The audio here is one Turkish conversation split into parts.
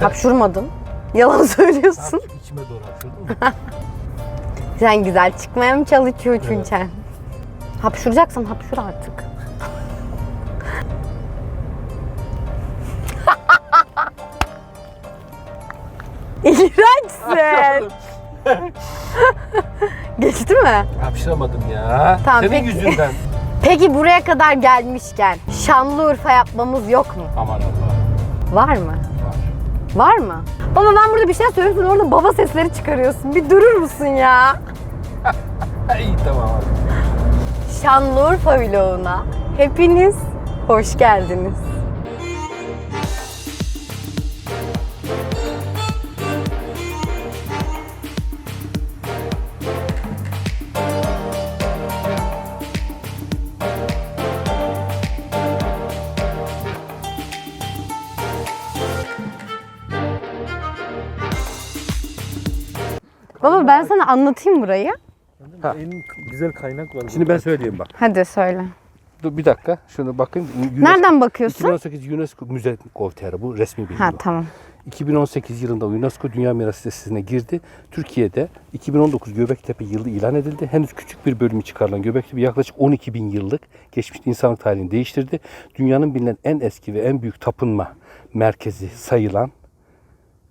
Hapşurmadın. Yalan söylüyorsun. Hapşur, içime doğru hapşurdun mu? Sen güzel çıkmaya mı çalışıyorsun sen? Hapşuracaksan hapşur artık. İğrençsin. Geçti mi? Hapşıramadım ya. Tamam, Senin peki. yüzünden. Peki buraya kadar gelmişken Şanlıurfa yapmamız yok mu? Aman Allah. Var mı? Var. Mı? Baba ben burada bir şey söylüyorum sen orada baba sesleri çıkarıyorsun. Bir durur musun ya? İyi tamam hadi. Şanlıurfa vloguna hepiniz hoş geldiniz. Baba ben sana anlatayım burayı. Ha. En güzel kaynak var. Şimdi ben söyleyeyim bak. Hadi söyle. Dur bir dakika. Şunu bakın. UNESCO Nereden bakıyorsun? 2018 UNESCO Müze Govtr bu resmi bilgi. Ha bu. tamam. 2018 yılında UNESCO Dünya Mirası listesine girdi. Türkiye'de 2019 Göbektepe yılı ilan edildi. Henüz küçük bir bölümü çıkarılan Göbektepe yaklaşık 12 bin yıllık geçmiş insanlık tarihini değiştirdi. Dünyanın bilinen en eski ve en büyük tapınma merkezi sayılan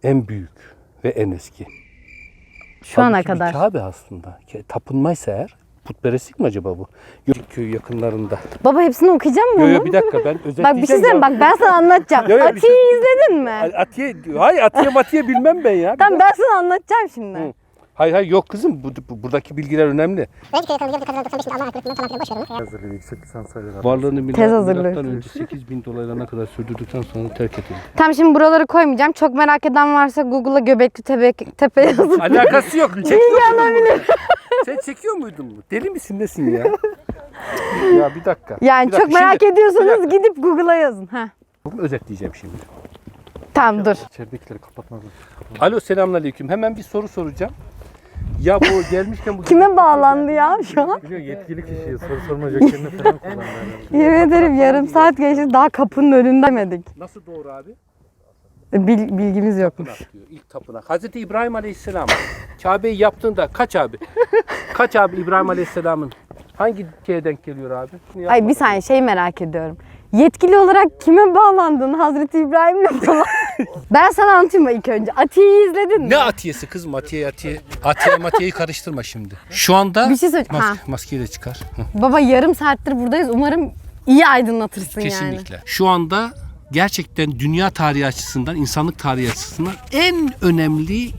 en büyük ve en eski. Şu ana Halbuki bir kadar. Kabe aslında. Tapınmaysa eğer putperestlik mi acaba bu? Köy yakınlarında. Baba hepsini okuyacağım mı? Yo yo bir dakika ben özetleyeceğim. Bak bir şey söyleyeyim bak ben sana anlatacağım. Yo, yo, Atiye'yi şey- izledin mi? Atiye, hayır Atiye Matiye bilmem ben ya. Tamam ben sana anlatacağım şimdi. Hı. Hayır hayır yok kızım bu, bu- buradaki bilgiler önemli. Önceki yakalayacağım kadar 95'inde Allah hakkında falan filan boş verin. hazırlığı yüksek lisans ayırır. Varlığını Tez hazırlığı. milattan önce 8 bin dolarlarına kadar sürdürdükten sonra terk edildi. Tamam şimdi buraları koymayacağım. Çok merak eden varsa Google'a Göbekli Tepe, tepe yazın. Alakası yok. Çekiyor muydun? Sen çekiyor muydun bu? Deli misin nesin ya? ya bir dakika. Yani Bir dakika, çok merak şimdi- bir ediyorsanız gidip Google'a yazın. Heh. Bunu özetleyeceğim şimdi. Tamam dur. İçeridekileri kapatmaz. Alo selamünaleyküm. Hemen bir soru soracağım. Ya bu gelmişken bu Kime bağlandı ya şu an? Biliyor yetkili kişiye soru sorma jokerini falan kullandı. Yemin ederim yarım saat geçti daha kapının önündemedik. Nasıl doğru abi? Bil- bilgimiz yokmuş. Tapınak diyor. İlk tapınak. Hazreti İbrahim Aleyhisselam Kabe'yi yaptığında kaç abi? kaç abi İbrahim Aleyhisselam'ın? Hangi şeye denk geliyor abi? Ay bir saniye şey merak ediyorum. Yetkili olarak kime bağlandın? Hazreti İbrahim'le mi falan? Ben sana anlatayım mı ilk önce? Atiye'yi izledin mi? Ne atiyesi kızım? Atiye atiye. Atiye matiyeyi karıştırma şimdi. Şu anda Bir şey söyle- Mas- Ha. maskeyi de çıkar. Hı, Baba yarım saattir buradayız. Umarım iyi aydınlatırsın yani. Kesinlikle. Şu anda gerçekten dünya tarihi açısından, insanlık tarihi açısından en önemli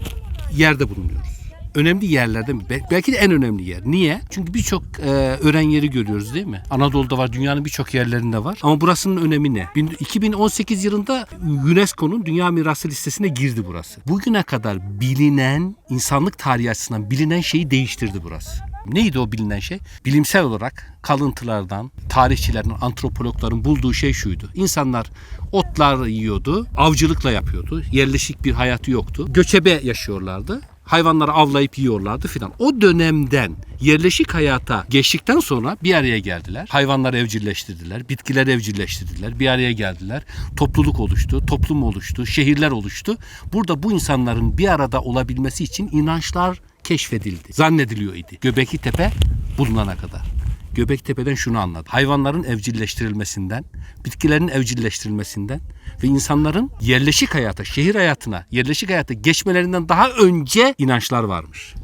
yerde bulunuyoruz. Önemli yerlerden be- belki de en önemli yer. Niye? Çünkü birçok e, öğren yeri görüyoruz değil mi? Anadolu'da var, dünyanın birçok yerlerinde var. Ama burasının önemi ne? Bin- 2018 yılında UNESCO'nun Dünya Mirası listesine girdi burası. Bugüne kadar bilinen, insanlık tarihi açısından bilinen şeyi değiştirdi burası. Neydi o bilinen şey? Bilimsel olarak kalıntılardan, tarihçilerin, antropologların bulduğu şey şuydu. İnsanlar otlar yiyordu, avcılıkla yapıyordu. Yerleşik bir hayatı yoktu. Göçebe yaşıyorlardı. Hayvanları avlayıp yiyorlardı filan. O dönemden yerleşik hayata geçtikten sonra bir araya geldiler. Hayvanları evcilleştirdiler, bitkileri evcilleştirdiler, bir araya geldiler. Topluluk oluştu, toplum oluştu, şehirler oluştu. Burada bu insanların bir arada olabilmesi için inançlar keşfedildi. Zannediliyor idi. Göbekli Tepe bulunana kadar. Göbektepe'den şunu anladı. Hayvanların evcilleştirilmesinden, bitkilerin evcilleştirilmesinden ve insanların yerleşik hayata, şehir hayatına, yerleşik hayata geçmelerinden daha önce inançlar varmış.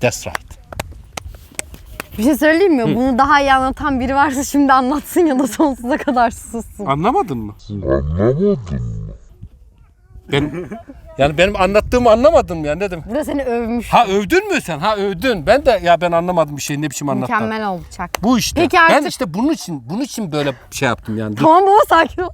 That's right. Bir şey söyleyeyim mi? Bunu daha iyi anlatan biri varsa şimdi anlatsın ya da sonsuza kadar sussun. Anlamadın mı? Anlamadın mı? Ben, yani benim anlattığımı anlamadın ya demek? Burada seni övmüş. Ha övdün mü sen? Ha övdün. Ben de ya ben anlamadım bir şey ne biçim anlattın. Mükemmel olacak. Bu işte. Peki Ben artık- işte bunun için bunun için böyle şey yaptım yani. Tamam baba sakin ol.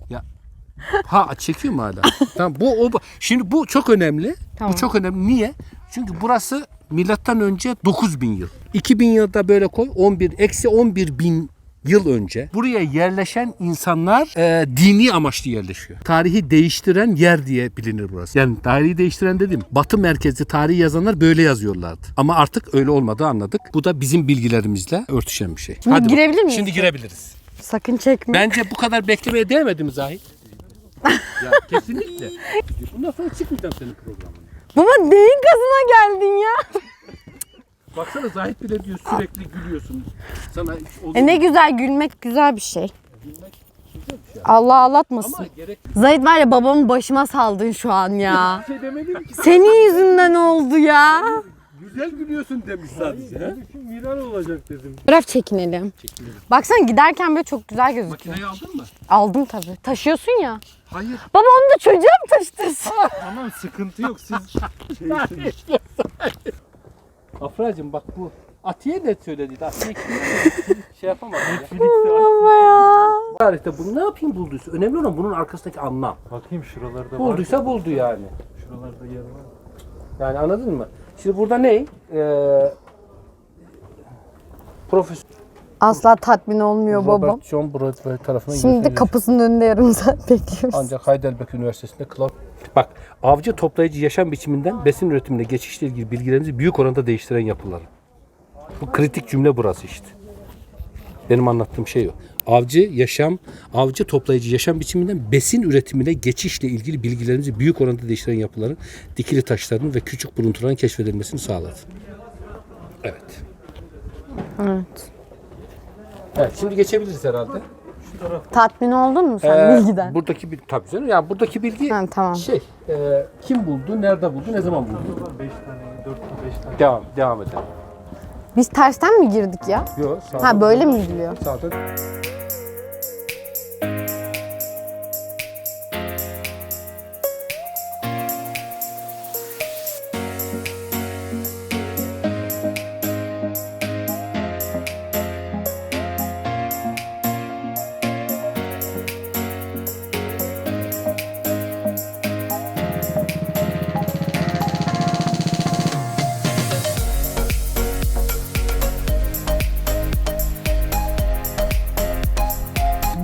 Ha çekiyor mu hala? tamam bu o bu- şimdi bu çok önemli. Tamam. Bu çok önemli. Niye? Çünkü burası milattan önce 9000 yıl. 2000 yılda böyle koy 11 eksi 11 bin yıl önce buraya yerleşen insanlar e, dini amaçlı yerleşiyor. Tarihi değiştiren yer diye bilinir burası. Yani tarihi değiştiren dedim. Batı merkezli tarihi yazanlar böyle yazıyorlardı. Ama artık öyle olmadığı anladık. Bu da bizim bilgilerimizle örtüşen bir şey. Şimdi Hadi girebilir miyiz? Şimdi girebiliriz. Sakın çekme. Bence bu kadar beklemeye değmedi mi Zahit? ya kesinlikle. Bundan sonra çıkmayacağım senin programına. Baba neyin gazına geldin ya? Baksana Zahit bile diyor sürekli gülüyorsun. Sana hiç olur E ne güzel gülmek güzel bir şey. Allah ağlatmasın. Gerek Zahit var ya babamı başıma saldın şu an ya. bir şey demedim ki. Senin yüzünden oldu ya. Güzel gülüyorsun demiş sadece. he? Viral olacak dedim. Biraz çekinelim. Çekinelim. Baksana giderken böyle çok güzel gözüküyor. Makineyi aldın mı? Aldım tabii. Taşıyorsun ya. Hayır. Baba onu da çocuğa mı taşıtırsın? Tamam sıkıntı yok siz şeysiniz. Afracığım bak bu Atiye de söyledi. Atiye şey yapamadı. ya. Baba ya. Tarihte bunu ne yapayım bulduysa. Önemli olan bunun arkasındaki anlam. Bakayım şuralarda var. Bulduysa buldu yani. Şuralarda yer var. Yani anladın mı? Şimdi burada ne? Ee, Profesör Asla tatmin olmuyor babam. Robert John Broadway tarafından Şimdi kapısının önünde yarım saat bekliyoruz. Ancak Heidelberg Üniversitesi'nde Clark... Bak avcı toplayıcı yaşam biçiminden besin üretimine geçişle ilgili bilgilerimizi büyük oranda değiştiren yapılar. Bu kritik cümle burası işte. Benim anlattığım şey o. Avcı yaşam, avcı toplayıcı yaşam biçiminden besin üretimine geçişle ilgili bilgilerimizi büyük oranda değiştiren yapıların dikili taşlarının ve küçük buluntuların keşfedilmesini sağladı. Evet. Evet. Evet, şimdi geçebiliriz herhalde. Tatmin oldun mu sen Ee, bilgiden? Buradaki bir tabii canım. Yani buradaki bilgi Ha, tamam. şey, e, kim buldu, nerede buldu, ne zaman buldu? 5 tane, 4 tane, 5 tane. Devam, devam edelim. Biz tersten mi girdik ya? Yok, sağdan. Ha böyle mi gidiliyor? Sağdan.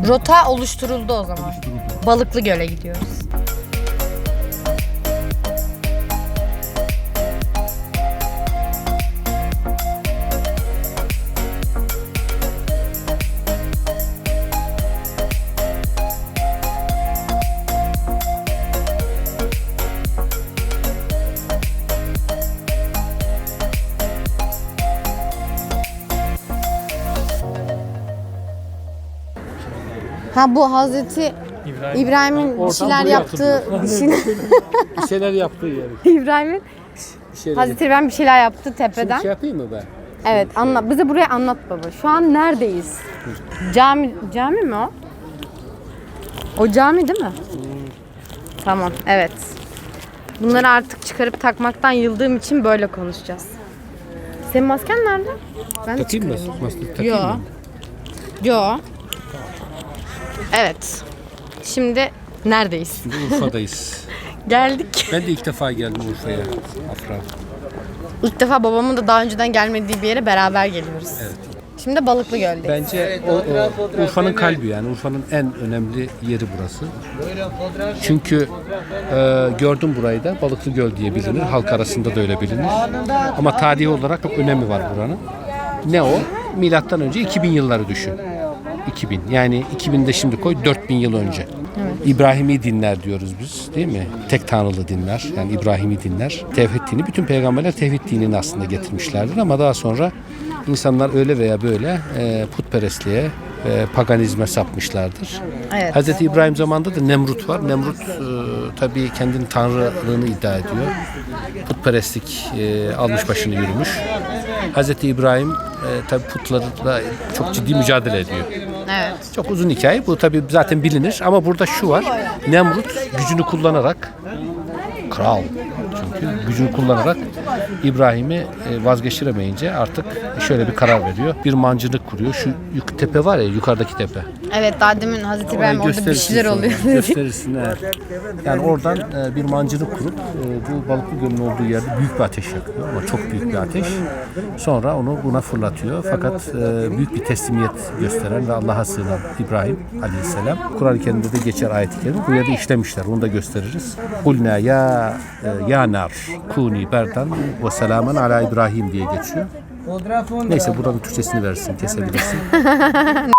Rota oluşturuldu o zaman. Balıklı Göl'e gidiyoruz. Ha bu Hazreti İbrahim. İbrahim'in bir şeyler buraya yaptığı bir şeyler, Bir şeyler yaptığı yer. İbrahim'in şeyler Hazreti İbrahim bir şeyler yaptı Şimdi tepeden. şey yapayım mı ben? Evet anlat. Bize burayı anlat baba. Şu an neredeyiz? Cami cami mi o? O cami değil mi? Tamam evet. Bunları artık çıkarıp takmaktan yıldığım için böyle konuşacağız. Senin masken nerede? Ben Takayım mı? Maskeyi takayım Yo. mı? Yo. Evet. Şimdi neredeyiz? Şimdi Urfa'dayız. Geldik. Ben de ilk defa geldim Urfa'ya. Afra. İlk defa babamın da daha önceden gelmediği bir yere beraber geliyoruz. Şimdi Balıklı Göl'deyiz. Bence o, o Urfa'nın kalbi yani Urfa'nın en önemli yeri burası. Çünkü e, gördüm burayı da Balıklı Göl diye bilinir. Halk arasında da öyle bilinir. Ama tarihi olarak çok önemi var buranın. Ne o? Milattan önce 2000 yılları düşün. 2000 yani 2000'de şimdi koy 4000 yıl önce. İbrahimi dinler diyoruz biz değil mi? Tek tanrılı dinler yani İbrahimi dinler. Tevhid dini bütün peygamberler tevhid dinini aslında getirmişlerdir ama daha sonra insanlar öyle veya böyle e, putperestliğe e, paganizme sapmışlardır. Evet. Hz. İbrahim zamanında da Nemrut var. Nemrut e, tabii kendinin tanrılığını iddia ediyor. Putperestlik e, almış başını yürümüş. Hz. İbrahim e, tabii putlarla çok ciddi mücadele ediyor. Evet. Çok uzun hikaye. Bu tabii zaten bilinir ama burada şu var. Nemrut gücünü kullanarak kral çünkü gücünü kullanarak İbrahim'i e, vazgeçiremeyince artık şöyle bir karar veriyor. Bir mancınık kuruyor. Şu tepe var ya yukarıdaki tepe. Evet daha demin Hazreti İbrahim orada bir şeyler sonra. oluyor dedi. Gösterirsin evet. Yani oradan e, bir mancınık kurup e, bu balıklı gölün olduğu yerde büyük bir ateş yakıyor ama çok büyük bir ateş. Sonra onu buna fırlatıyor. Fakat e, büyük bir teslimiyet gösteren ve Allah'a sığınan İbrahim Aleyhisselam. Kur'an-ı Kerim'de de geçer ayet-i kerime. Buraya da işlemişler. Onu da gösteririz. Kulna ya e, ya nar kuni berdan ve selamen ala İbrahim diye geçiyor. Neyse buranın Türkçesini verirsin, kesebilirsin.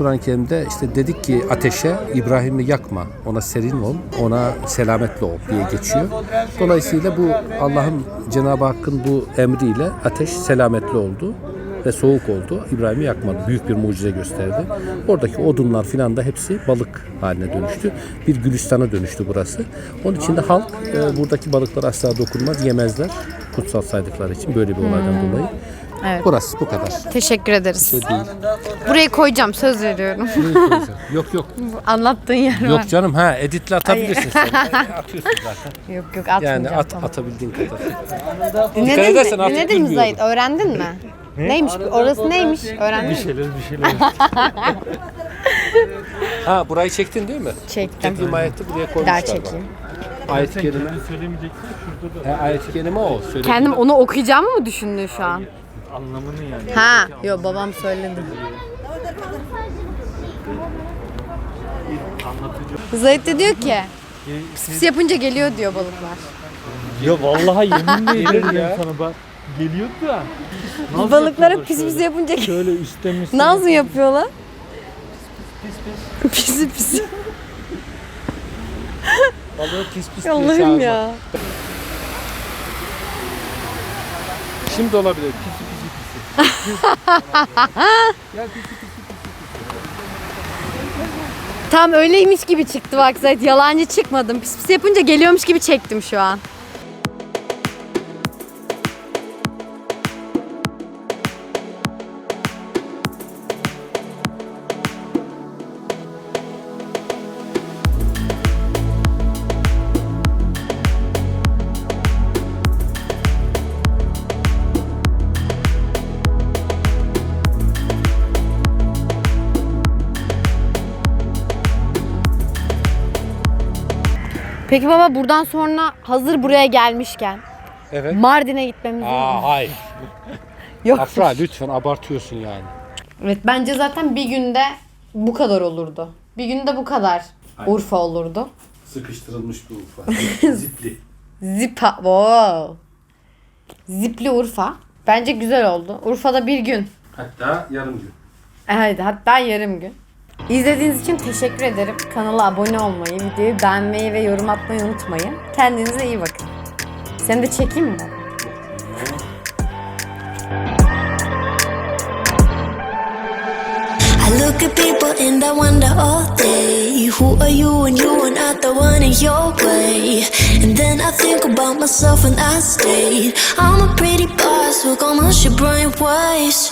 Kur'an-ı Kerim'de işte dedik ki ateşe İbrahim'i yakma, ona serin ol, ona selametli ol diye geçiyor. Dolayısıyla bu Allah'ın Cenab-ı Hakk'ın bu emriyle ateş selametli oldu ve soğuk oldu. İbrahim'i yakmadı. Büyük bir mucize gösterdi. Oradaki odunlar filan da hepsi balık haline dönüştü. Bir gülistana dönüştü burası. Onun için de halk e, buradaki balıklara asla dokunmaz, yemezler. Kutsal saydıkları için böyle bir olaydan dolayı. Evet. Burası bu kadar. Teşekkür ederiz. Şey değil. Burayı koyacağım söz veriyorum. Yok yok. Anlattığın yer var. Yok canım ha editle atabilirsin sen. Atıyorsun zaten. Yok yok atmayacağım. Yani at, tamam. atabildiğin kadar. Dinledin edersen mi? artık Dinledin mi. Zahit? Öğrendin mi? Neymiş? Orası neymiş? Öğrendin Bir mi? şeyler bir şeyler. Ha burayı çektin değil mi? Çektim. Çektiğim ayeti buraya Daha koymuşlar. çekeyim. bak. Ayet-i kerime. söylemeyeceksin şurada da He, ayet-i kerime o. Söyle. Kendim onu okuyacağımı mı düşündün şu an? Anlamını yani. Ha, yo babam söyledi. Anlatıcı. Zahit de diyor ki, pis yapınca geliyor diyor balıklar. Ya vallahi yeminle Gelir ederim ya. sana bak. Geliyordu da. Naz Balıklara yapıyorlar pis pis şöyle. yapınca Şöyle üstten. Naz mı yapıyorlar? Pisi pisi. Balığı pis pis diye Allah'ım çağırma. ya. Şimdi olabilir. Pisi pisi Tam öyleymiş gibi çıktı bak Zahit. Yalancı çıkmadım. Pis pis yapınca geliyormuş gibi çektim şu an. Peki baba buradan sonra hazır buraya gelmişken Evet. Mardin'e gitmemiz lazım. Aa hayır. Yok. Afra lütfen abartıyorsun yani. Evet bence zaten bir günde bu kadar olurdu. Bir günde bu kadar Urfa olurdu. Sıkıştırılmış bir ufa. Zipli. Zipa. Wow. Zipli Urfa. Bence güzel oldu. Urfa'da bir gün. Hatta yarım gün. Evet hatta yarım gün. İzlediğiniz için teşekkür ederim. Kanala abone olmayı, videoyu beğenmeyi ve yorum atmayı unutmayın. Kendinize iyi bakın. Seni de çekeyim mi? Look at people and I wonder all day Who are you and you are not the one in your way And then I think about myself and I stay I'm a pretty boss, look almost your brain waves